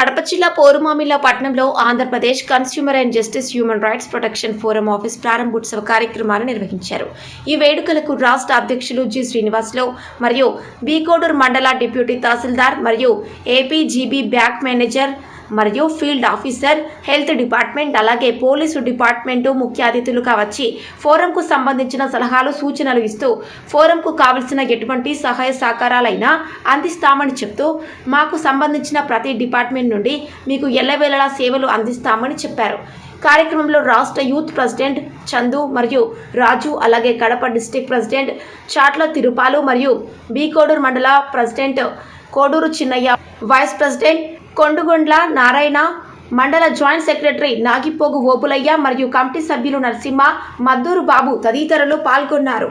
కడప జిల్లా పోరుమామిల్ల పట్టణంలో Andhra Pradesh consumer and justice human rights protection forum office ప్రారంభోత్సవ కార్యక్రమాలు నిర్వహించారు. ఈ వేడుకలకు రాష్ట్ర అధ్యక్షులు జి. శ్రీనివాసులు మరియు బీకోడూర్ మండల డిప్యూటీ తహసీల్దార్ మరియు ఏపీజీబీ బ్యాంక్ మేనేజర్ మరియు ఫీల్డ్ ఆఫీసర్ హెల్త్ డిపార్ట్మెంట్ అలాగే పోలీసు డిపార్ట్మెంటు ముఖ్య అతిథులుగా వచ్చి ఫోరంకు సంబంధించిన సలహాలు సూచనలు ఇస్తూ ఫోరంకు కావలసిన ఎటువంటి సహాయ సహకారాలైనా అందిస్తామని చెప్తూ మాకు సంబంధించిన ప్రతి డిపార్ట్మెంట్ నుండి మీకు ఎల్లవేళలా సేవలు అందిస్తామని చెప్పారు. కార్యక్రమంలో రాష్ట్ర యూత్ ప్రెసిడెంట్ చందు మరియు రాజు అలాగే కడప డిస్టిక్ ప్రెసిడెంట్ చాట్ల తిరుపాలు మరియు బీకోడూరు మండల president Koduru Chinnaiah vice president Kondugondla Narayana మండల జాయింట్ సెక్రటరీ నాగిపోగు ఓపులయ్య మరియు కమిటీ సభ్యులు నరసింహ మద్దూరు బాబు తదితరులు పాల్గొన్నారు.